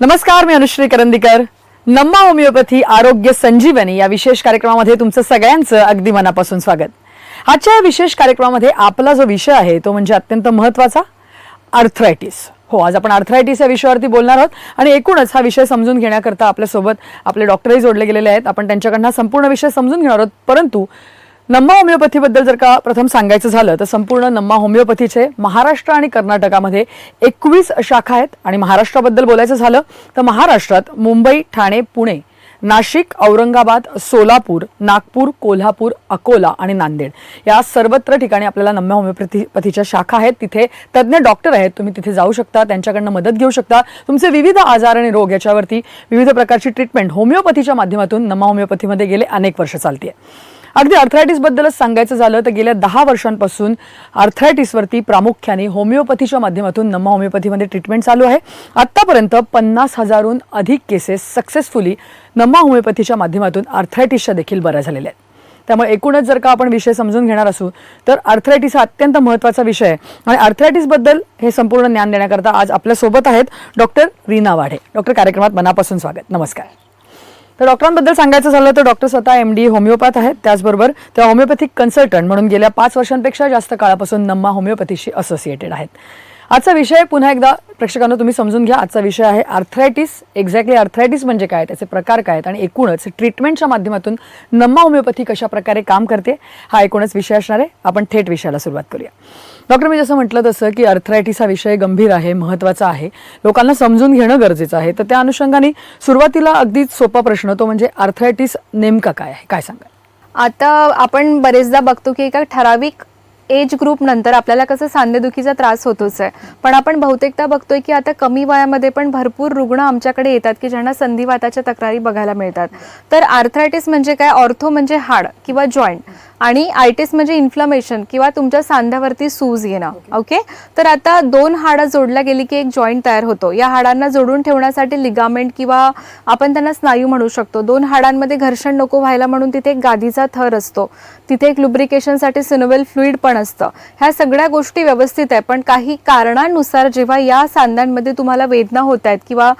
नमस्कार मी अनुश्री करंदीकर. नम्मा होमिओपॅथी आरोग्य संजीवनी या विशेष कार्यक्रमामध्ये तुमचं सगळ्यांचं अगदी मनापासून स्वागत. आजच्या या विशेष कार्यक्रमामध्ये आपला जो विषय आहे तो म्हणजे अत्यंत महत्त्वाचा अर्थरायटिस हो आज आपण अर्थरायटिस या विषयावरती बोलणार आहोत आणि एकूणच हा विषय समजून घेण्याकरता आपल्यासोबत आपले डॉक्टरही जोडले गेलेले आहेत. आपण त्यांच्याकडनं हा संपूर्ण विषय समजून घेणार आहोत परंतु नम्मा होमिओपॅथीबद्दल जर का प्रथम सांगायचं झालं तर संपूर्ण नम्मा होमिओपॅथीचे महाराष्ट्र आणि कर्नाटकामध्ये एकवीस शाखा आहेत आणि महाराष्ट्राबद्दल बोलायचं झालं तर महाराष्ट्रात मुंबई ठाणे पुणे नाशिक औरंगाबाद सोलापूर नागपूर कोल्हापूर अकोला आणि नांदेड या सर्वत्र ठिकाणी आपल्याला नम्या होमिओपॅथीच्या शाखा आहेत. तिथे तज्ज्ञ डॉक्टर आहेत. तुम्ही तिथे जाऊ शकता त्यांच्याकडनं मदत घेऊ शकता. तुमचे विविध आजार आणि रोग याच्यावरती विविध प्रकारची ट्रीटमेंट होमिओपॅथीच्या माध्यमातून नम्मा होमिओपॅथीमध्ये गेले अनेक वर्ष चालते अगदी अर्थरायटिसबद्दलच सांगायचं झालं तर गेल्या दहा वर्षांपासून अर्थरायटिसवरती प्रामुख्याने होमिओपॅथीच्या माध्यमातून नम्मा होमिओपॅथीमध्ये ट्रीटमेंट चालू आहे. आत्तापर्यंत पन्नास हजारहून अधिक केसेस सक्सेसफुली नम्मा होमिओपॅथीच्या माध्यमातून अर्थरायटिसच्या देखील बऱ्या झालेल्या आहेत. त्यामुळे एकूणच जर का आपण विषय समजून घेणार असू तर अर्थरायटिस हा अत्यंत महत्त्वाचा विषय आहे. आणि अर्थरायटिसबद्दल हे संपूर्ण ज्ञान देण्याकरता आज आपल्यासोबत आहेत डॉक्टर रीना वाढे. डॉक्टर कार्यक्रमात मनापासून स्वागत. नमस्कार. तर डॉक्टरांबद्दल सांगायचं झालं तर डॉक्टर स्वतः एम डी होमिओपॅथ आहेत. त्याचबरोबर त्या होमिओपॅथिक कन्सल्टंट म्हणून गेल्या पाच वर्षांपेक्षा जास्त काळापासून नम्मा होमिओपॅथीशी असोसिएटेड आहेत. आजचा विषय पुन्हा एकदा प्रेक्षकांना तुम्ही समजून घ्या. आजचा विषय आहे आर्थरायटिस एक्झॅक्टली आर्थरायटिस म्हणजे काय? त्याचे प्रकार काय आहेत? आणि एकूणच ट्रीटमेंटच्या माध्यमातून नम्मा होमिओपॅथी कशा प्रकारे काम करते? हा एकूणच विषय असणार आहे. आपण थेट विषयाला सुरुवात करूया. डॉक्टर मी जसं म्हटलं तसं की अर्थरायटिस हा विषय गंभीर आहे महत्त्वाचा आहे. लोकांना समजून घेणं गरजेचं आहे. तर त्या अनुषंगाने सुरुवातीला अगदीच सोपा प्रश्न तो म्हणजे अर्थरायटिस नेमका काय आहे? काय सांगा आता आपण बरेचदा बघतो की एका ठराविक एज ग्रुप नंतर आपल्याला कसं सांधेदुखीचा त्रास होतोच आहे. पण आपण बहुतेकदा बघतोय की आता कमी वयामध्ये पण भरपूर रुग्ण आमच्याकडे येतात की ज्यांना संधिवाताच्या तक्रारी बघायला मिळतात. तर आर्थरायटिस म्हणजे काय? ऑर्थो म्हणजे हाड किंवा जॉईंट आणि आयटीस म्हणजे इन्फ्लमेशन किंवा तुमच्या सांध्यावरती सूज येणं ओके तर आता दोन हाडं जोडल्या गेली की एक जॉईंट तयार होतो. या हाडांना जोडून ठेवण्यासाठी लिगामेंट किंवा आपण त्यांना स्नायू म्हणू शकतो. दोन हाडांमध्ये घर्षण नको व्हायला म्हणून तिथे एक गादीचा थर असतो. तिथे एक लुब्रिकेशनसाठी सिनोवेल फ्लुईड पण असतं. ह्या सगळ्या गोष्टी व्यवस्थित आहे पण काही कारणांनुसार जेव्हा या सांध्यांमध्ये तुम्हाला वेदना होत आहेत किंवा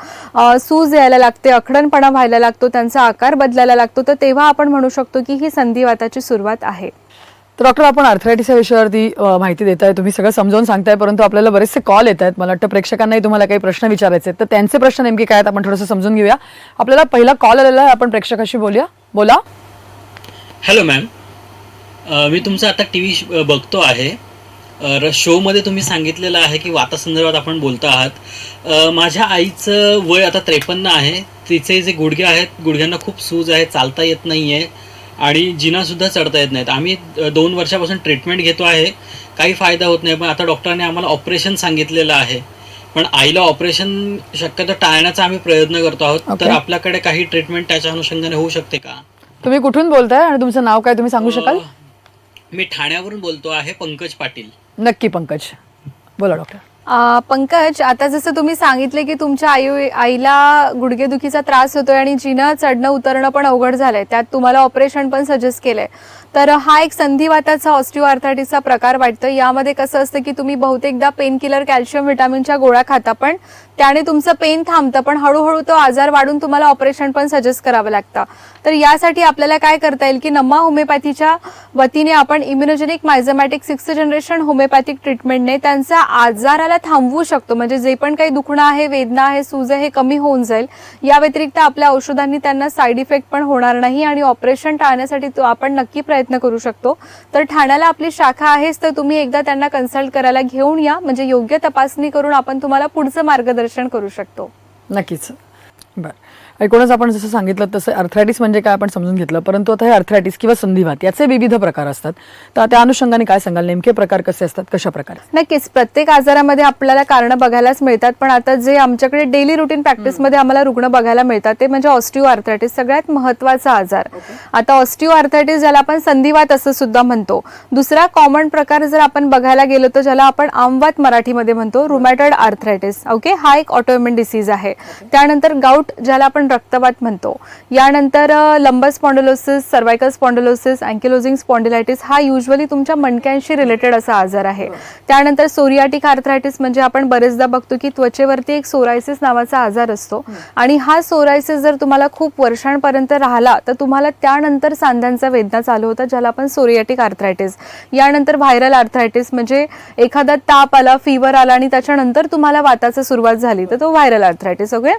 सूज यायला लागते अखडणपणा व्हायला लागतो त्यांचा आकार बदलायला लागतो तर तेव्हा आपण म्हणू शकतो की ही संधिवाताची सुरुवात आहे. तर डॉक्टर आपण अर्थरायटिसच्या विषयावरती माहिती देत आहे. तुम्ही सगळं समजावून सांगताय परंतु आपल्याला बरेचसे कॉल येत आहेत. मला वाटतं प्रेक्षकांनाही तुम्हाला काही प्रश्न विचारायचे आहेत. तर त्यांचे प्रश्न नेमके काय आहेत आपण थोडंसं समजून घेऊया. आपल्याला पहिला कॉल आलेला आहे. आपण प्रेक्षकाशी बोलूया. बोला. हॅलो मॅम मी तुमचा आता टी व्ही बघतो आहे. शोमध्ये तुम्ही सांगितलेलं आहे की वातासंदर्भात आपण बोलतो आहात. माझ्या आईचं वय आता त्रेपन्न आहे. तिचे जे गुडघे आहेत गुडघ्यांना खूप सूज आहे चालता येत नाही आहे आणि जिनासुद्धा चढता येत नाहीत. आम्ही दोन वर्षापासून ट्रीटमेंट घेतो आहे. काही फायदा होत नाही. पण आता डॉक्टरांनी आम्हाला ऑपरेशन सांगितलेलं आहे. पण आईला ऑपरेशन शक्यतो टाळण्याचा आम्ही प्रयत्न करतो आहोत. तर. आपल्याकडे काही ट्रीटमेंट त्याच्या अनुषंगाने होऊ शकते का? तुम्ही कुठून बोलताय आणि तुमचं नाव काय तुम्ही सांगू शकाल? मी ठाण्यावरून बोलतो आहे पंकज पाटील. नक्की पंकज. बोला डॉक्टर पंकज आता जसं तुम्ही सांगितले की तुमच्या आई आईला गुडघेदुखीचा त्रास होतोय आणि जिनं चढणं उतरणं पण अवघड झालंय त्यात तुम्हाला ऑपरेशन पण सजेस्ट केलंय. तर हा एक संधिवाताचा ऑस्टिओआर्थायटिसचा प्रकार वाटतं यामध्ये कसं असतं की तुम्ही बहुतेकदा पेन किलर कॅल्शियम व्हिटॅमिनच्या गोळ्या खाता पण त्याने तुमचं पेन थांबतं पण हळूहळू तो आजार वाढून तुम्हाला ऑपरेशन पण सजेस्ट करावं लागतं. तर यासाठी आपल्याला काय करता येईल की नम्मा होमिओपॅथीच्या वतीने आपण immunogenic miasmatic sixth generation homeopathic ट्रीटमेंटने त्यांचा आजाराला थांबवू शकतो. म्हणजे जे पण काही दुखणं आहे वेदना आहे सूज आहे हे कमी होऊन जाईल. या व्यतिरिक्त आपल्या औषधांनी त्यांना साईड इफेक्ट पण होणार नाही आणि ऑपरेशन टाळण्यासाठी तो आपण नक्की प्रयत्न प्रयत्न करू शकतो. तर ठाण्याला आपली शाखा आहेच तर तुम्ही एकदा त्यांना कन्सल्ट करायला घेऊन या. म्हणजे योग्य तपासणी करून आपण तुम्हाला पुढचं मार्गदर्शन करू शकतो. नक्कीच. बरं. एकूणच आपण जसं सांगितलं तसं अर्थरायटिस म्हणजे काय आपण समजून घेतलं. परंतु आता हे अर्थरायटिस किंवा संधिवात याचे विविध प्रकार असतात. तर त्या अनुषंगाने काय सांगाल? नेमके प्रकार कसे असतात? कशा प्रकारे? नक्कीच. प्रत्येक आजारामध्ये आपल्याला कारणं बघायलाच मिळतात पण आता जे आमच्याकडे डेली रुटीन प्रॅक्टिसमध्ये आम्हाला रुग्ण बघायला मिळतात ते म्हणजे ऑस्टिओ आर्थरायटिस सगळ्यात महत्त्वाचा आजार. आता ऑस्टिओ आर्थरायटिस ज्याला आपण संधिवात असं सुद्धा म्हणतो. दुसरा कॉमन प्रकार जर आपण बघायला गेलो तर ज्याला आपण आमवात मराठीमध्ये म्हणतो रुमॅटॉइड आर्थरायटिस ओके? हा एक ऑटोइम्युन डिसीज आहे. त्यानंतर गाऊट ज्याला आपण आपण रक्तवात म्हणतो. यानंतर lumbar spondylosis cervical spondylosis ankylosing spondylitis हा युजली तुमच्या मणक्यांशी रिलेटेड असा आजार आहे. त्यानंतर सोरियाटिक आर्थरायटिस म्हणजे आपण बरेचदा बघतो की त्वचेवरती एक सोरायसिस नावाचा आजार असतो. आणि हा सोरायसिस जर तुम्हाला खूप वर्षांपर्यंत राहिला तर तुम्हाला त्यानंतर सांध्यांचा वेदना चालू होता ज्याला आपण सोरियाटिक आर्थरायटिस यानंतर व्हायरल आर्थरायटिस म्हणजे एखादा ताप आला फिवर आला आणि त्याच्यानंतर तुम्हाला वाताची सुरुवात झाली तर तो व्हायरल आर्थरायटिस ओके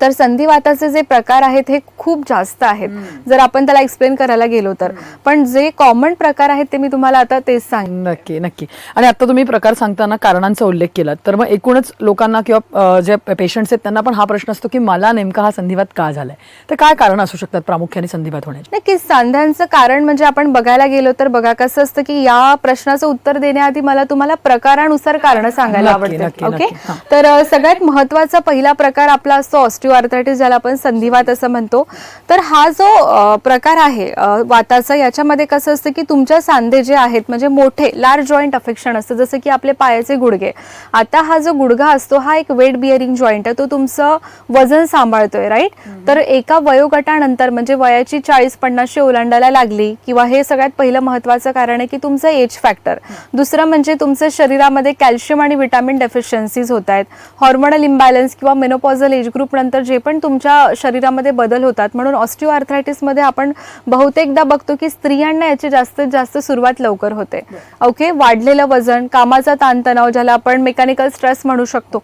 तर संधिवाताचे जे प्रकार आहेत हे खूप जास्त आहेत. जर आपण त्याला एक्सप्लेन करायला गेलो तर. पण जे कॉमन प्रकार आहेत ते मी तुम्हाला आता तेच सांग नक्की नक्की. आणि आता तुम्ही प्रकार सांगताना कारणांचा उल्लेख केला तर मग एकूणच लोकांना किंवा जे पेशंट्स आहेत त्यांना पण हा प्रश्न असतो की मला नेमका हा संधिवात का झालाय? तर काय कारण असू शकतात प्रामुख्याने संधिवात होण्याचे? नक्कीच सांध्यांचं कारण म्हणजे आपण बघायला गेलो तर बघा कसं असतं की या प्रश्नाचं उत्तर देण्याआधी मला तुम्हाला प्रकारानुसार कारण सांगायला नक्की, आवडते. नक्की, ओके नक्की. तर सगळ्यात महत्त्वाचा पहिला प्रकार आपला असतो ऑस्टिओआर्थरायटिस ज्याला आपण संधिवात असं म्हणतो तर हा जो प्रकार आहे वाताचा याच्यामध्ये कसं असतं की तुमच्या सांधे जे आहेत म्हणजे मोठे लार्ज जॉईंट अफेक्शन असतं जसं की आपले पायाचे गुडघे. आता हा जो गुडघा असतो हा एक वेट बिअरिंग जॉईंट आहे तो तुमचं वजन सांभाळतोय राईट तर एका वयोगटानंतर म्हणजे वयाची चाळीस पन्नासशे ओलांडायला लागली किंवा हे सगळ्यात पहिलं महत्वाचं कारण आहे की तुमचं एज फॅक्टर दुसरं म्हणजे तुमच्या शरीरामध्ये कॅल्शियम आणि विटामिन डेफिशियन्सीज होत आहेत. हॉर्मोनल इम्बॅलन्स किंवा मेनोपॉझल एज ग्रुप नंतर जे पण तुमच्या शरीरामध्ये बदल होतात म्हणून ऑस्टिओआर्थरायटिसमध्ये आपण बहुतेकदा बघतो की स्त्रियांना याची जास्तीत जास्त सुरुवात लवकर होते. ओके वाढलेलं वजन कामाचा ताणतणाव ज्याला आपण मेकॅनिकल स्ट्रेस म्हणू शकतो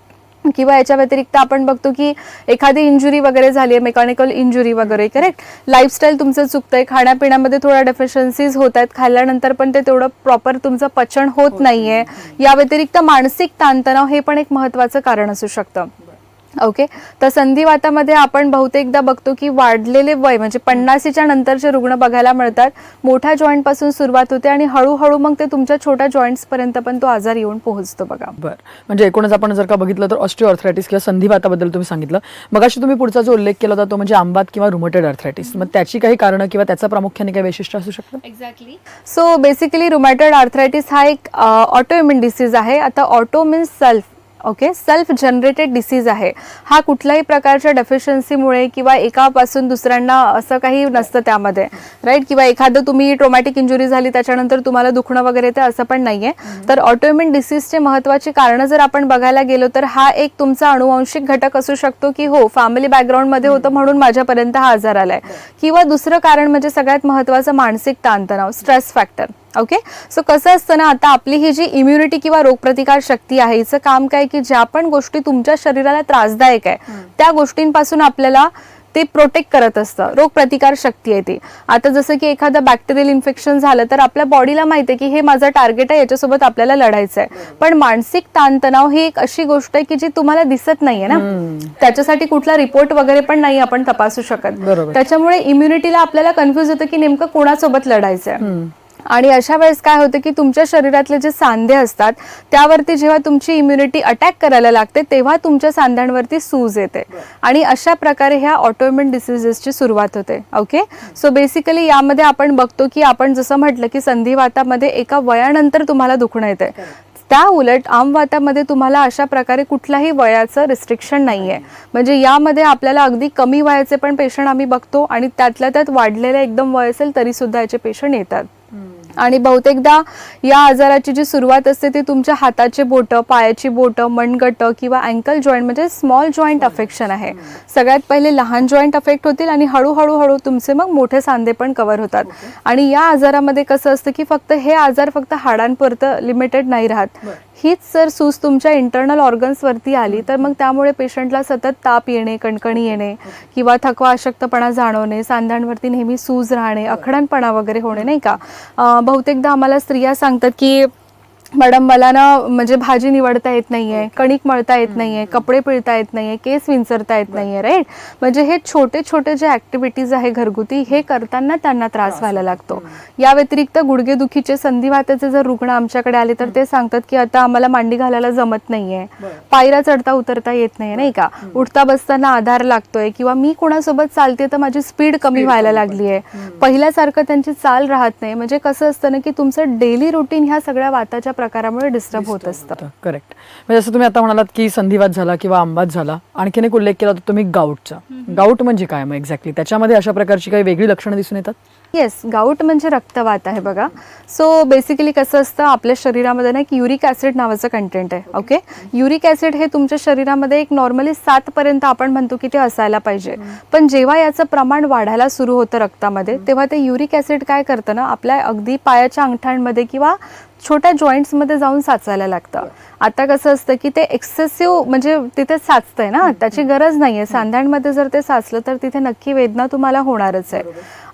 किंवा याच्या व्यतिरिक्त आपण बघतो की एखादी इंजुरी वगैरे झाली आहे मेकॅनिकल इंजुरी वगैरे करेक्ट लाईफस्टाईल तुमचं चुकतंय खाण्यापिण्यामध्ये थोड्या डेफिशियन्सीज होत आहेत खाल्ल्यानंतर पण ते तेवढं प्रॉपर तुमचं पचन होत नाहीये. या व्यतिरिक्त मानसिक ताणतणाव हे पण एक महत्वाचं कारण असू शकतं. ओके? तर संधिवातामध्ये आपण बहुतेकदा बघतो की वाढलेले वय म्हणजे पन्नासीच्या नंतरचे रुग्ण बघायला मिळतात. मोठ्या जॉईंटपासून सुरुवात होते आणि हळूहळू मग ते तुमच्या छोट्या जॉईंट्स पर्यंत पण तो आजार येऊन पोहोचतो बघा. बरं. म्हणजे एकूणच आपण जर का बघितलं तर ऑस्टिओआर्थरायटिस किंवा संधिवाताबद्दल तुम्ही सांगितलं. मग अशी तुम्ही पुढचा जो उल्लेख केला होता तो म्हणजे आंबात किंवा रुमटेड आर्थरायटिस मग त्याची काही कारणं किंवा त्याचं प्रामुख्याने काही वैशिष्ट्य असू शकतं? Exactly so basically rheumatoid arthritis हा एक ऑटोइम्युन डिसीज आहे. आता auto means self okay? Self generated disease आहे. हा कुठल्याही प्रकारच्या डेफिशियन्सीमुळे किंवा एकापासून दुसऱ्यांना असं काही नसतं त्यामध्ये. राईट किंवा एखादं तुम्ही ट्रोमॅटिक इंजुरी झाली त्याच्यानंतर तुम्हाला दुखणं वगैरे ते असं पण नाहीये. तर ऑटोइम्युन डिसीजचे महत्वाची कारणं जर आपण बघायला गेलो तर हा एक तुमचा अनुवंशिक घटक असू शकतो की हो फॅमिली बॅकग्राऊंडमध्ये होतं म्हणून माझ्यापर्यंत हा आजार आलाय. किंवा दुसरं कारण म्हणजे सगळ्यात महत्वाचं मानसिक ताणतणाव स्ट्रेस फॅक्टर ओके सो कसं असतं ना आता आपली ही जी इम्युनिटी किंवा रोगप्रतिकार शक्ती आहे हिचं काम काय की ज्या पण गोष्टी तुमच्या शरीराला त्रासदायक आहे त्या गोष्टींपासून आपल्याला ते प्रोटेक्ट करत असतं. रोगप्रतिकार शक्ती आहे ती. आता जसं की एखादं बॅक्टेरियल इन्फेक्शन झालं तर आपल्या बॉडीला माहिती आहे की हे माझं टार्गेट आहे याच्यासोबत आपल्याला लढायचं आहे पण मानसिक ताणतणाव ही एक अशी गोष्ट आहे की जी तुम्हाला दिसत नाहीये ना. त्याच्यासाठी कुठला रिपोर्ट वगैरे पण नाही आपण तपासू शकत. त्याच्यामुळे इम्युनिटीला आपल्याला कन्फ्युज होतं की नेमकं कोणासोबत लढायचं आहे आणि अशा वेळेस काय होतं की तुमच्या शरीरातले जे सांधे असतात त्यावरती जेव्हा तुमची इम्युनिटी अटॅक करायला लागते तेव्हा तुमच्या सांध्यांवरती सूज येते. आणि अशा प्रकारे ह्या ऑटोइम्युन डिसिजेसची सुरुवात होते ओके सो बेसिकली यामध्ये आपण बघतो की आपण जसं म्हटलं की संधिवातामध्ये एका वयानंतर तुम्हाला दुखणं येते त्या उलट आमवातामध्ये तुम्हाला अशा प्रकारे कुठल्याही वयाचं रिस्ट्रिक्शन नाहीये. म्हणजे यामध्ये आपल्याला अगदी कमी वयाचे पण पेशंट आम्ही बघतो आणि त्यातल्या त्यात वाढलेलं एकदम वय असेल तरी सुद्धा याचे पेशंट येतात. आणि बहुतेकदा या आजाराची जी सुरुवात असते ती तुमच्या हाताचे बोटं पायाची बोटं मनगटं किंवा अँकल जॉईंट म्हणजे स्मॉल जॉईंट अफेक्शन आहे. सगळ्यात पहिले लहान जॉईंट अफेक्ट होतील आणि हळूहळू हळू तुमचे मग मोठे सांधे पण कव्हर होतात. आणि या आजारामध्ये कसं असतं की फक्त हे आजार फक्त हाडांपुरतं लिमिटेड नाही राहत. हीच जर सूज तुमच्या इंटरनल ऑर्गन्सवरती आली तर मग त्यामुळे पेशंटला सतत ताप येणे कणकणी येणे किंवा थकवा अशक्तपणा जाणवणे सांध्यांवरती नेहमी सूज राहणे अखडणपणा वगैरे होणे नाही का? बहुतेकदा आम्हाला स्त्रिया सांगतात की मॅडम मला ना म्हणजे भाजी निवडता येत नाहीये कणिक मळता येत नाहीये कपडे पिळता येत नाहीये केस विंचरता येत नाहीये राईट म्हणजे हे छोटे छोटे जे ऍक्टिव्हिटीज आहे घरगुती हे करताना त्यांना त्रास व्हायला लागतो. या व्यतिरिक्त गुडघेदुखीचे संधिवाताचे जर रुग्ण आमच्याकडे आले तर ते सांगतात की आता आम्हाला मांडी घालायला जमत नाहीये. पायऱ्या चढता उतरता येत नाही नाही का? उठता बसताना आधार लागतोय किंवा मी कोणासोबत चालते तर माझी स्पीड कमी व्हायला लागली आहे पहिल्यासारखं त्यांची चाल राहत नाही. म्हणजे कसं असतं ना की तुमचं डेली रुटीन ह्या सगळ्या वाताच्या प्रकारामुळे डिस्टर्ब होत असतं. करेक्ट म्हणजे जसं तुम्ही आता म्हणालात की संधिवात झाला किंवा आंबात झाला आणखीन एक उल्लेख केला तुम्ही गाऊटचा. गाऊट म्हणजे काय मग एक्झॅक्टली त्याच्यामध्ये अशा प्रकारची काही वेगळी लक्षणं दिसून येतात? येस गाऊट म्हणजे रक्तवात आहे बघा. सो बेसिकली कसं असतं आपल्या शरीरामध्ये ना एक युरिक ॲसिड नावाचं कंटेंट आहे ओके युरिक ॲसिड हे तुमच्या शरीरामध्ये एक नॉर्मली सातपर्यंत आपण म्हणतो की ते असायला पाहिजे. पण जेव्हा याचं प्रमाण वाढायला सुरू होतं रक्तामध्ये तेव्हा ते युरिक ॲसिड काय करतं ना आपल्या अगदी पायाच्या अंगठ्यांमध्ये किंवा छोट्या जॉईंट्समध्ये जाऊन साचायला लागतं. आता कसं असतं की ते एक्सेसिव्ह म्हणजे तिथे साचतंय ना त्याची गरज नाहीये. सांध्यांमध्ये जर ते साचलं तर तिथे नक्की वेदना तुम्हाला होणारच आहे.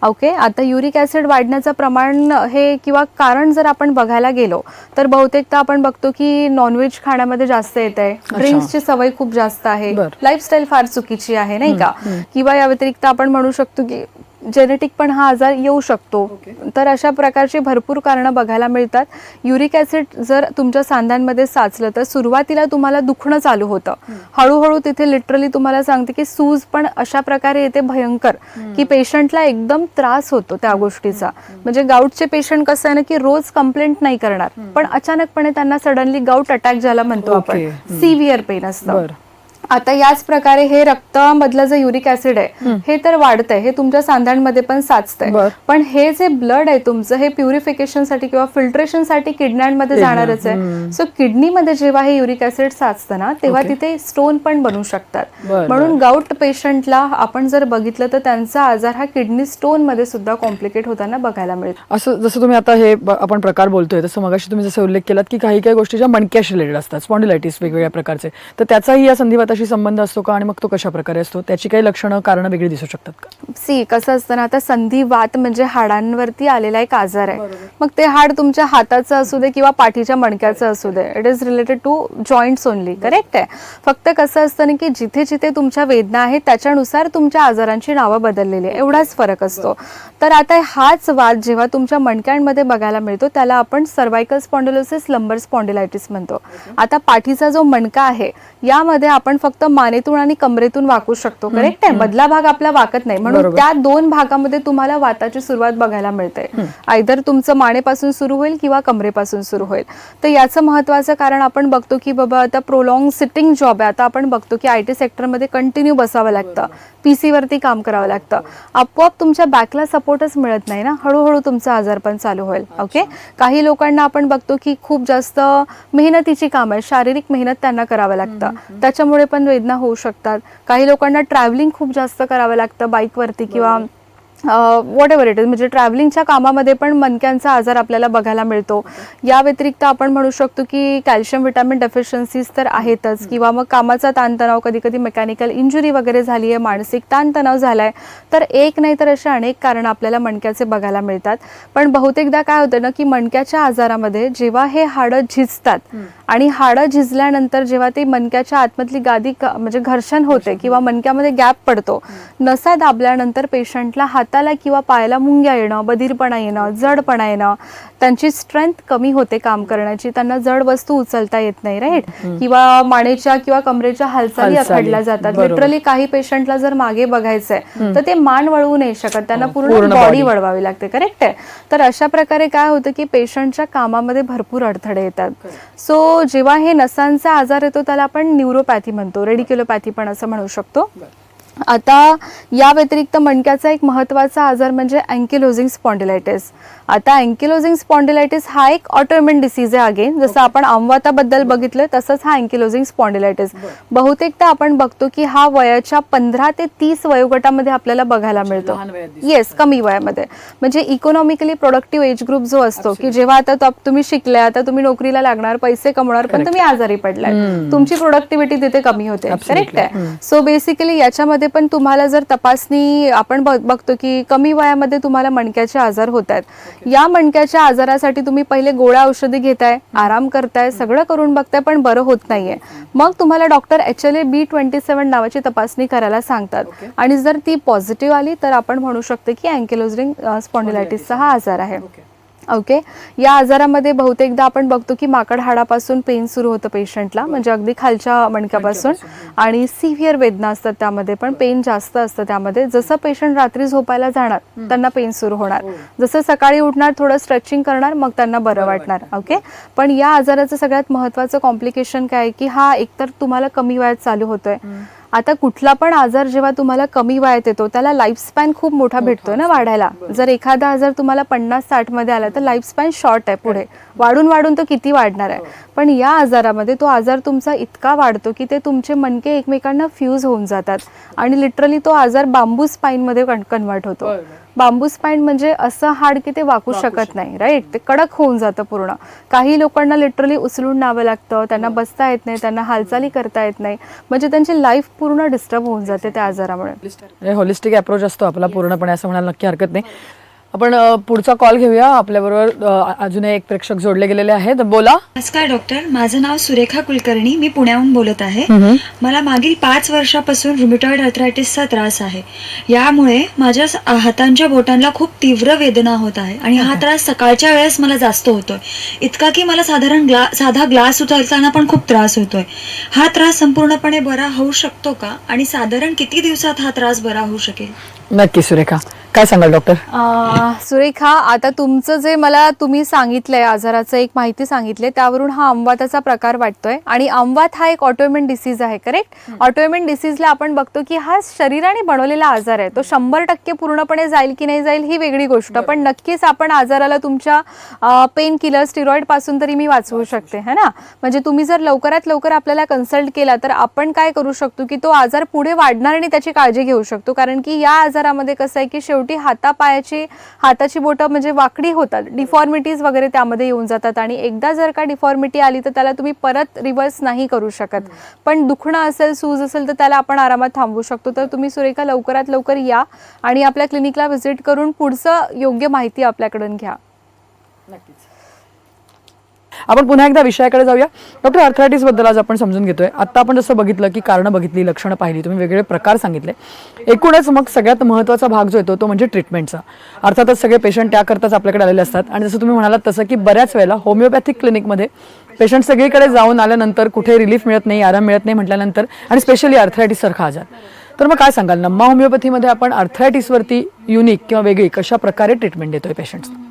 ओके आता युरिक ॲसिड वाढण्याचं प्रमाण हे किंवा कारण जर आपण बघायला गेलो तर बहुतेकदा आपण बघतो की नॉनव्हेज खाण्यामध्ये जास्त येत आहे. ड्रिंक्सची सवय खूप जास्त आहे. लाईफस्टाईल फार चुकीची आहे नाही का? किंवा या व्यतिरिक्त आपण म्हणू शकतो की जेनेटिक पण हा आजार येऊ शकतो. तर अशा प्रकारची भरपूर कारणं बघायला मिळतात. युरिक ॲसिड जर तुमच्या सांध्यांमध्ये साचलं तर सुरुवातीला तुम्हाला दुखणं चालू होतं. हळूहळू तिथे लिटरली तुम्हाला सांगते की सूज पण अशा प्रकारे येते भयंकर. की पेशंटला एकदम त्रास होतो त्या गोष्टीचा. म्हणजे गाऊटचे पेशंट कसं आहे ना की रोज कंप्लेंट नाही करणार. पण अचानकपणे त्यांना सडनली गाऊट अटॅक ज्याला म्हणतो आपण. सिव्हिअर पेन असतं. आता याच प्रकारे हे रक्तामधलं जे युरिक ऍसिड आहे हे तर वाढतंय. हे तुमच्या सांध्यांमध्ये पण साचतंय. पण हे जे ब्लड आहे तुमचं हे प्युरिफिकेशनसाठी किंवा फिल्ट्रेशनसाठी किडण्यांमध्ये किडण्या, जाणारच आहे. सो किडनीमध्ये जेव्हा हे युरिक ऍसिड साचतं ना तेव्हा. तिथे स्टोन पण बनू शकतात. म्हणून गाऊट पेशंटला आपण जर बघितलं तर त्यांचा आजार हा किडनी स्टोनमध्ये सुद्धा कॉम्प्लिकेट होताना बघायला मिळतो. असं जसं तुम्ही आता हे आपण प्रकार बोलतोय तसं मगाशी तुम्ही जसं उल्लेख केलात की काही काही गोष्टी ज्या मणक्याशी रिलेटेड असतात स्पॉन्डिलायटिस वेगवेगळ्या प्रकारचे. तर त्याचाही या संधिवाताशी संबंध असतो का आणि मग तो कशा प्रकारे असतो? त्याची काही लक्षणं कारणं वेगळी दिसू शकतात का? सी कसं असतं ना आता संधिवात म्हणजे हाडांवरती आलेला एक आजार आहे. मग ते हाड तुमच्या हाताचं असू दे किंवा पाठीच्या मणक्याचं असू दे it is related to joints only correct आहे? फक्त कसं असतं ना की जिथे जिथे तुमच्या वेदना आहेत त्याच्यानुसार तुमच्या आजारांची नावं बदललेली आहे. एवढाच फरक असतो. तर आता हाच वाद जेव्हा तुमच्या मणक्यांमध्ये बघायला मिळतो त्याला आपण सर्वायकल स्पॉन्डिलोसिस लंबर स्पॉन्डिलायटिस म्हणतो. आता पाठीचा जो मणका आहे यामध्ये आपण फक्त मानेतून आणि कमरेतून वाकू शकतो करेक्ट आहे? मधला भाग आपला वाकत नाही. म्हणून. त्या दोन भागामध्ये तुम्हाला वाताची सुरुवात बघायला मिळते. आयदर तुमचं मानेपासून सुरू होईल किंवा कमरेपासून सुरू होईल. तर याचं महत्वाचं कारण आपण बघतो की बाबा आता प्रोलॉंग सिटिंग जॉब आहे. आता आपण बघतो की आय टी सेक्टरमध्ये कंटिन्यू बसावं लागतं. पीसी वरती काम करावं लागतं. आपोआप तुमच्या बॅकला सपोर्टच मिळत नाही ना. हळूहळू तुमचा आजार पण चालू होईल. ओके काही लोकांना आपण बघतो की खूप जास्त मेहनतीची काम आहे शारीरिक मेहनत त्यांना करावं लागतं. त्याच्यामुळे पण वेदना होऊ शकतात. काही लोकांना ट्रॅव्हलिंग खूप जास्त करावं लागतं. बाईकवरती किंवा वॉट एव्हर इट इज म्हणजे ट्रॅव्हलिंगच्या कामामध्ये पण मणक्यांचा आजार आपल्याला बघायला मिळतो. या व्यतिरिक्त आपण म्हणू शकतो की कॅल्शियम विटॅमिन डेफिशियन्सीज तर आहेतच. किंवा मग कामाचा ताणतणाव कधी कधी मेकॅनिकल इंजुरी वगैरे झाली आहे मानसिक ताणतणाव झाला आहे तर एक नाही तर असे अनेक कारण आपल्याला मणक्याचे बघायला मिळतात. पण बहुतेकदा काय होतं ना की मणक्याच्या आजारामध्ये जेव्हा हे हाडं झिजतात आणि हाडं झिजल्यानंतर जेव्हा ते मणक्याच्या आतमधली गादी क- म्हणजे घर्षण होते किंवा मणक्यामध्ये गॅप पडतो नसा दाबल्यानंतर पेशंटला हाताला किंवा पायाला मुंग्या येणं बधीरपणा येणं जडपणा येणं त्यांची स्ट्रेंथ कमी होते काम करण्याची. त्यांना जड वस्तू उचलता येत नाही राईट किंवा मानेच्या किंवा कमरेच्या हालचाली. अखडल्या जातात. लिटरली काही पेशंटला जर मागे बघायचंय तर ते मान वळवू नाही शकत. त्यांना पूर्ण पूर्ण बॉडी. वळवावी लागते करेक्ट आहे? तर अशा प्रकारे काय होतं की पेशंटच्या कामामध्ये भरपूर अडथळे येतात. सो जेव्हा हे नसांचा आजार येतो त्याला आपण न्यूरोपॅथी म्हणतो रेडिक्युलोपॅथी पण असं म्हणू शकतो. आता या व्यतिरिक्त मणक्याचा एक महत्त्वाचा आजार म्हणजे अँकिलोजिंग स्पॉन्डिलायटिस आता अँकिलोजिंग स्पॉन्डिलायटिस हा एक ऑटोइम्युन डिसीज आहे अगेन जसं आपण आमवाताबद्दल बघितलं तसंच हा अँकिलोजिंग स्पॉन्डिलायटिस बहुतेकदा आपण बघतो की हा वयाच्या पंधरा ते तीस वयोगटामध्ये आपल्याला बघायला मिळतो. येस कमी वयामध्ये. म्हणजे इकॉनॉमिकली प्रोडक्टिव्ह एज ग्रुप जो असतो की जेव्हा आता तो- तुम्ही शिकले आता तुम्ही नोकरीला लागणार पैसे कमवणार पण तुम्ही आजारी पडलाय. तुमची प्रोडक्टिव्हिटी तिथे कमी होते. करेक्ट आहे. सो बेसिकली याच्यामध्ये पण तुम्हाला जर तपासणी आपण बघ- बघतो की कमी वयामध्ये तुम्हाला मणक्याचे आजार होत आहेत. या मणक्याच्या आजारासाठी तुम्ही पहिले गोळ्या औषधी घेताय आराम करताय सगळं करून बघताय पण बरं होत नाहीये. मग तुम्हाला doctor H L A B twenty seven नावाची तपासणी करायला सांगतात. आणि जर ती पॉझिटिव्ह आली तर आपण म्हणू शकतो की अँकेलोजरिंग स्पॉन्डिलायटिसचा हा आजार आहे. ओके या आजारामध्ये बहुतेकदा आपण बघतो की माकड हाडापासून पेन सुरू होतं पेशंटला म्हणजे अगदी खालच्या मणक्यापासून. आणि सिव्हिअर वेदना असतात त्यामध्ये पण पेन जास्त असतं त्यामध्ये. जसं पेशंट रात्री झोपायला जाणार त्यांना पेन सुरू होणार. जसं सकाळी उठणार थोडं स्ट्रेचिंग करणार मग त्यांना बरं वाटणार. ओके पण या आजाराचं सगळ्यात महत्त्वाचं कॉम्प्लिकेशन काय आहे की हा एकतर तुम्हाला कमी वयात चालू होतोय. आता कुठला पण आजार जेव्हा तुम्हाला कमी वयात येतो त्याला लाईफ स्पॅन खूप मोठा भेटतोय ना वाढायला. जर एखादा आजार तुम्हाला पन्नास साठमध्ये आला तर लाईफ स्पॅन शॉर्ट आहे पुढे. वाढून वाढून तो किती वाढणार आहे. पण या आजारामध्ये तो आजार तुमचा इतका वाढतो की ते तुमचे मणके एकमेकांना फ्यूज होऊन जातात. आणि लिटरली तो आजार बांबू स्पाईनमध्ये कन्वर्ट होतो. बांबू स्पाईन म्हणजे असं हाड की ते वाकू शकत नाही राईट ते कडक होऊन जातं पूर्ण. काही लोकांना लिटरली उचलून न्यावं लागतं त्यांना बसता येत नाही त्यांना हालचाली करता येत नाही. म्हणजे त्यांची लाईफ पूर्ण डिस्टर्ब होऊन जाते त्या आजारामुळे. होलिस्टिक अप्रोच असतो आपला पूर्णपणे असं म्हणायला नक्की हरकत नाही. आपण पुढचा कॉल घेऊया. आपल्याबरोबर अजून एक प्रेक्षक जोडले गेलेले आहेत. बोला. नमस्कार डॉक्टर माझं नाव सुरेखा कुलकर्णी. मी पुण्याहून बोलत आहे. मला मागील पाच वर्षापासून रुमिटॉइड अर्थरायटिसचा त्रास आहे. यामुळे माझ्या हातांच्या बोटांना खूप तीव्र वेदना होत आहे आणि हा त्रास सकाळच्या वेळेस मला जास्त होतोय. इतका की मला साधारण ग्ला साधा ग्लास उचलताना पण खूप त्रास होतोय. हा त्रास संपूर्णपणे बरा होऊ शकतो का? आणि साधारण किती दिवसात हा त्रास बरा होऊ शकेल? नक्की सुरेखा. काय सांगाल डॉक्टर अं, सुरेखा आता तुमचं जे मला तुम्ही सांगितलंय आजाराचं एक माहिती सांगितली त्यावरून हा अंवाताचा प्रकार वाटतोय. आणि अंवात हा एक ऑटोमेन डिसीज आहे करेक्ट ऑटोमेन डिसीजला आपण बघतो की हा शरीराने बनवलेला आजार आहे. तो शंभर टक्के पूर्णपणे जाईल की नाही जाईल ही वेगळी गोष्ट. पण नक्कीच आपण आजाराला तुमच्या पेन किलर स्टिरॉइडपासून तरी मी वाचवू शकते है ना? म्हणजे तुम्ही जर लवकरात लवकर आपल्याला कन्सल्ट केला तर आपण काय करू शकतो की तो आजार पुढे वाढणार आणि त्याची काळजी घेऊ शकतो. कारण की या आजारामध्ये कसं आहे की शेवटी हातापायाची हाताची बोटं म्हणजे वाकडी होतात. डिफॉर्मिटीज वगैरे त्यामध्ये येऊन जातात आणि एकदा जर का डिफॉर्मिटी आली तर त्याला तुम्ही परत रिव्हर्स नाही करू शकत. पण दुखणं असेल सूज असेल तर त्याला आपण आरामात थांबवू शकतो. तर तुम्ही सुरेखा लवकरात लवकर या आणि आपल्या क्लिनिकला व्हिजिट करून पुढचं योग्य माहिती आपल्याकडून घ्या. आपण पुन्हा एकदा विषयाकडे जाऊया. डॉक्टर अर्थरायटिसबद्दल आज आपण समजून घेतोय. आत्ता आपण जसं बघितलं की कारणं बघितली लक्षणं पाहिली तुम्ही वेगवेगळे प्रकार सांगितले. एकूणच मग सगळ्यात महत्त्वाचा भाग जो येतो तो म्हणजे ट्रीटमेंटचा. अर्थातच सगळे पेशंट त्याकरताच आपल्याकडे आलेले असतात. आणि जसं तुम्ही म्हणालात तसं की बऱ्याच वेळेला होमिओपॅथिक क्लिनिकमध्ये पेशंट सगळीकडे जाऊन आल्यानंतर कुठे रिलीफ मिळत नाही आराम मिळत नाही म्हटल्यानंतर आणि स्पेशली अर्थरायटिस सारखा आजार. तर मग काय सांगाल? नम्मा होमिओपॅथीमध्ये आपण अर्थरायटिसवरती युनिक किंवा वेगळी कशा प्रकारे ट्रीटमेंट देतोय पेशंट्सना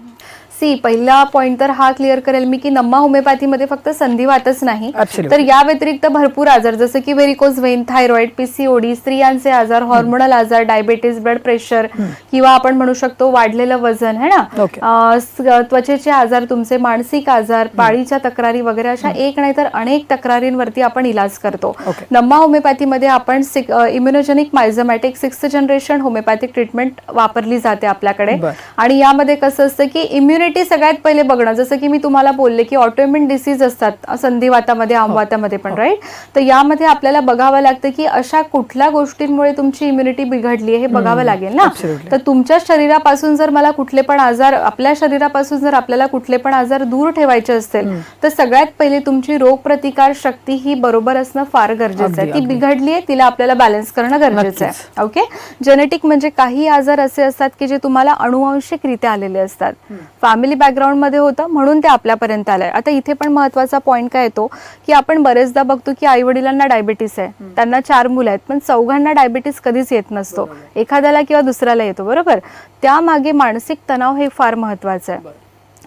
सी पहिला पॉइंट तर हा क्लिअर करेल मी की नम्मा होमिओपॅथीमध्ये फक्त संधिवातच नाही Absolutely. तर या व्यतिरिक्त भरपूर आजार जसं की व्हेरिकोज वेन थायरॉइड पीसीओडी स्त्रियांचे आजार हॉर्मोनल आजार डायबेटीस ब्लड प्रेशर किंवा आपण म्हणू शकतो वाढलेलं वजन है ना Okay. अं, स- त्वचेचे आजार तुमचे मानसिक आजार पाळीच्या तक्रारी वगैरे अशा एक नाही तर अनेक तक्रारींवरती आपण इलाज करतो Okay. नम्मा होमिओपॅथीमध्ये आपण immunogenic miasmatic sixth generation homeopathic treatment वापरली जाते आपल्याकडे बरं. आणि यामध्ये कसं असतं की इम्युनिटी सगळ्यात पहिले बघणं. जसं की मी तुम्हाला बोलले की ऑटोइम्युन डिसीज असतात संधिवातामध्ये आमवातामध्ये पण राईट तर यामध्ये आपल्याला बघावं लागतं की अशा कुठल्या गोष्टींमुळे तुमची इम्युनिटी बिघडली आहे हे बघावं लागेल ना. तर तुमच्या शरीरापासून जर मला कुठले पण आजार आपल्या शरीरापासून जर आपल्याला कुठले पण आजार दूर ठेवायचे असतील तर सगळ्यात पहिले तुमची रोगप्रतिकार शक्ती ही बरोबर असणं फार गरजेचं आहे. ती बिघडली आहे तिला आपल्याला बॅलन्स करणं गरजेचं आहे. ओके? जेनेटिक म्हणजे काही आजार असे असतात की जे तुम्हाला अनुवांशिकरित्या आलेले असतात. फॅमिली बॅकग्राऊंडमध्ये होतं म्हणून ते आपल्यापर्यंत आलंय. आता इथे पण महत्त्वाचा पॉईंट काय येतो की आपण बरेचदा बघतो की आई वडिलांना डायबिटीस आहे त्यांना चार मुलं आहेत पण चौघांना डायबिटीस कधीच येत नसतो. एखाद्याला किंवा दुसऱ्याला येतो बरोबर? त्यामागे मानसिक तणाव हे फार महत्वाचं आहे.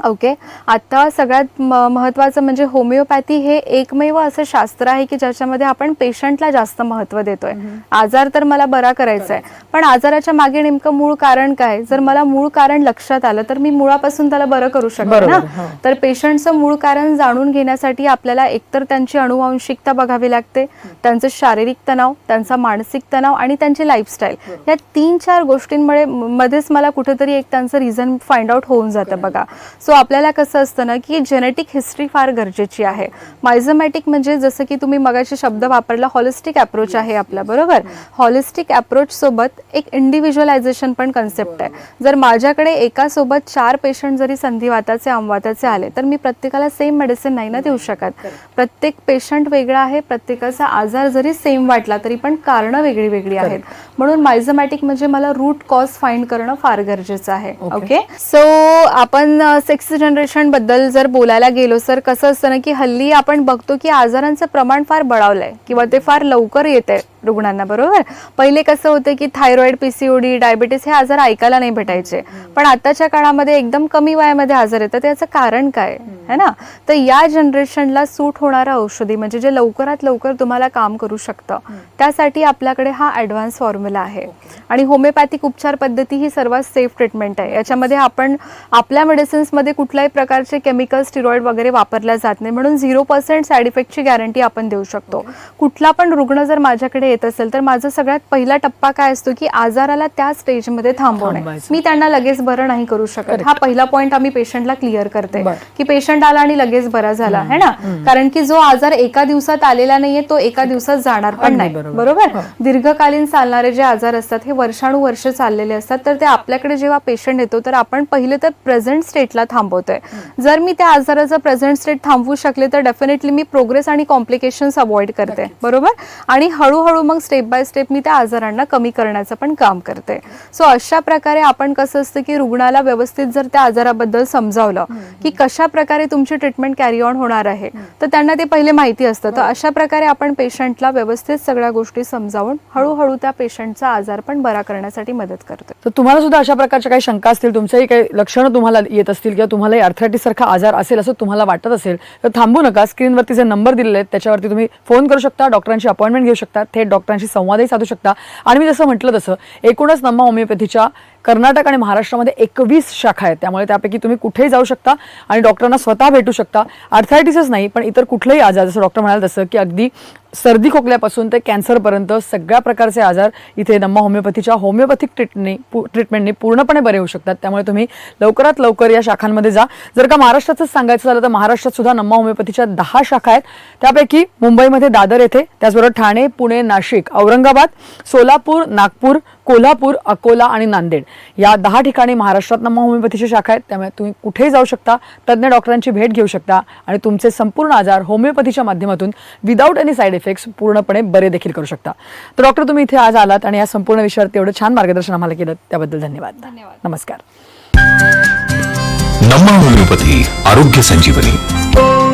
ओके आता सगळ्यात म- महत्त्वाचं म्हणजे होमिओपॅथी हे एकमेव असं शास्त्र आहे की ज्याच्यामध्ये आपण पेशंटला जास्त महत्त्व देतोय. आजार तर मला बरा करायचा आहे पण आजाराच्या मागे नेमकं मूळ कारण काय? जर मला मूळ कारण लक्षात आलं तर मी मुळापासून त्याला बरं करू शकतो ना? हो. तर पेशंटचं मूळ कारण जाणून घेण्यासाठी आपल्याला एकतर त्यांची अनुवांशिकता बघावी लागते त्यांचं शारीरिक तणाव त्यांचा मानसिक तणाव आणि त्यांची लाईफस्टाईल या तीन चार गोष्टींमुळे मध्येच मला कुठेतरी एक त्यांचं रिझन फाइंड आउट होऊन जातं बघा. सो आपल्याला कसं असतं ना की जेनेटिक हिस्ट्री फार गरजेची आहे. मायझोमॅटिक म्हणजे जसं की तुम्ही मगाशी शब्द वापरला हॉलिस्टिक अप्रोच आहे आपला बरोबर? हॉलिस्टिक अप्रोच सोबत एक इंडिव्हिज्युअलायझेशन पण कन्सेप्ट आहे. जर माझ्याकडे एकासोबत चार पेशंट जरी संधिवाताचे आमवाताचे आले तर मी प्रत्येकाला सेम मेडिसिन नाही ना देऊ शकत. प्रत्येक पेशंट वेगळा आहे प्रत्येकाचा आजार जरी सेम वाटला तरी पण कारणं वेगळी वेगळी आहेत म्हणून मायझोमॅटिक म्हणजे मला रूट कॉज फाइंड करणं फार गरजेचं आहे. ओके सो आपण नेक्स्ट जनरेशनबद्दल जर बोलायला गेलो तर कसं असतं ना की हल्ली आपण बघतो की आजारांचं प्रमाण फार बळावलं आहे किंवा ते फार लवकर येते रुग्णांना बरोबर? पहिले कसं होतं की थायरॉइड पीसीओडी डायबिटीस हे आजार ऐकायला नाही भेटायचे. पण आताच्या काळामध्ये एकदम कमी वयामध्ये आजार येतात. याचं कारण काय? है ना? तर या जनरेशनला सूट होणारं औषधी म्हणजे जे लवकरात लवकर तुम्हाला काम करू शकतं त्यासाठी आपल्याकडे हा ॲडव्हान्स फॉर्म्युला आहे. आणि होमिओपॅथिक उपचार पद्धती ही सर्वात सेफ ट्रीटमेंट आहे. याच्यामध्ये आपण आपल्या मेडिसिन्समध्ये कुठल्याही प्रकारचे केमिकल स्टिरॉइड वगैरे वापरल्या जात नाही. म्हणून झिरो पर्सेंट साईड इफेक्टची गॅरंटी आपण देऊ शकतो. कुठला पण रुग्ण जर माझ्याकडे येत असेल तर माझा सगळ्यात पहिला टप्पा काय असतो की आजाराला त्या स्टेजमध्ये थांबवणे. मी त्यांना लगेच बरं नाही करू शकत. हा पहिला पॉईंट आम्ही पेशंटला क्लिअर करते. की पेशंट आला आणि लगेच बरा झाला है ना? कारण की जो आजार एका दिवसात आलेला नाहीये तो एका दिवसात जाणार पण नाही. बरोबर. हो. दीर्घकालीन चालणारे जे आजार असतात हे वर्षानुवर्ष चाललेले असतात. तर ते आपल्याकडे जेव्हा पेशंट येतो तर आपण पहिले तर प्रेझेंट स्टेटला थांबवतोय. जर मी त्या आजाराचं प्रेझेंट स्टेट थांबवू शकले तर डेफिनेटली मी प्रोग्रेस आणि कॉम्प्लिकेशन्स अवॉइड करते. बरोबर? आणि हळूहळू मग स्टेप बाय स्टेप मी त्या आजारांना कमी करण्याचं पण काम करते. सो अशा प्रकारे आपण कसं असतं की रुग्णाला व्यवस्थित जर त्या आजाराबद्दल समजावलं की कशा प्रकारे तुमची ट्रीटमेंट कॅरी ऑन होणार आहे तर त्यांना ते पहिले माहिती असतं. तर अशा प्रकारे आपण पेशंटला व्यवस्थित सगळ्या गोष्टी समजावून हळूहळू त्या पेशंटचा आजार पण बरा करण्यासाठी मदत करतो. तर तुम्हाला सुद्धा अशा प्रकारच्या काही शंका असतील तुमच्याही काही लक्षणं तुम्हाला येत असतील किंवा तुम्हाला अर्थरायटिस सारखा आजार असेल असं तुम्हाला वाटत असेल तर थांबू नका. स्क्रीनवरती जे नंबर दिलेले आहेत त्याच्यावरती तुम्ही फोन करू शकता डॉक्टरांची अपॉइंटमेंट घेऊ शकता. थेट डॉक्टरांशी संवादही साधू शकता. आणि मी जसं म्हटलं तसं एकूणच नम्मा होमिओपॅथीच्या कर्नाटक आणि महाराष्ट्रामध्ये एकवीस शाखा आहेत. त्यामुळे त्यापैकी तुम्ही कुठेही जाऊ शकता आणि डॉक्टरांना स्वतः भेटू शकता. अर्थायटिसच नाही पण इतर कुठलेही आजार जसं डॉक्टर म्हणाल तसं की अगदी सर्दी खोकल्यापासून ते कॅन्सरपर्यंत सगळ्या प्रकारचे आजार इथे नम्मा होमिओपॅथीच्या होमिओपॅथिक ट्रीटने पू ट्रीटमेंटने पूर्णपणे बरे होऊ शकतात. त्यामुळे तुम्ही लवकरात लवकर या शाखांमध्ये जा. जर का महाराष्ट्राचंच सांगायचं झालं तर महाराष्ट्रात सुद्धा नम्मा होमिओपॅथीच्या दहा शाखा आहेत. त्यापैकी मुंबईमध्ये दादर येथे त्याचबरोबर ठाणे पुणे नाशिक औरंगाबाद सोलापूर नागपूर कोल्हापूर अकोला आणि नांदेड. या दहा ठिकाणी महाराष्ट्रात नम्मा होमिओपॅथीच्या शाखा आहेत. त्यामुळे तुम्ही कुठेही जाऊ शकता. तज्ज्ञ डॉक्टरांची भेट घेऊ शकता. आणि तुमचे संपूर्ण आजार होमिओपॅथीच्या माध्यमातून विदाऊट एनी साईड इफेक्ट्स पूर्णपणे बरे देखील करू शकता. तर डॉक्टर तुम्ही इथे आज आलात आणि या संपूर्ण विषयावरती एवढं छान मार्गदर्शन आम्हाला केलं. त्याबद्दल धन्यवाद. धन्यवाद. नमस्कार. नम्मा होमिओपॅथी आरोग्य संजीवनी.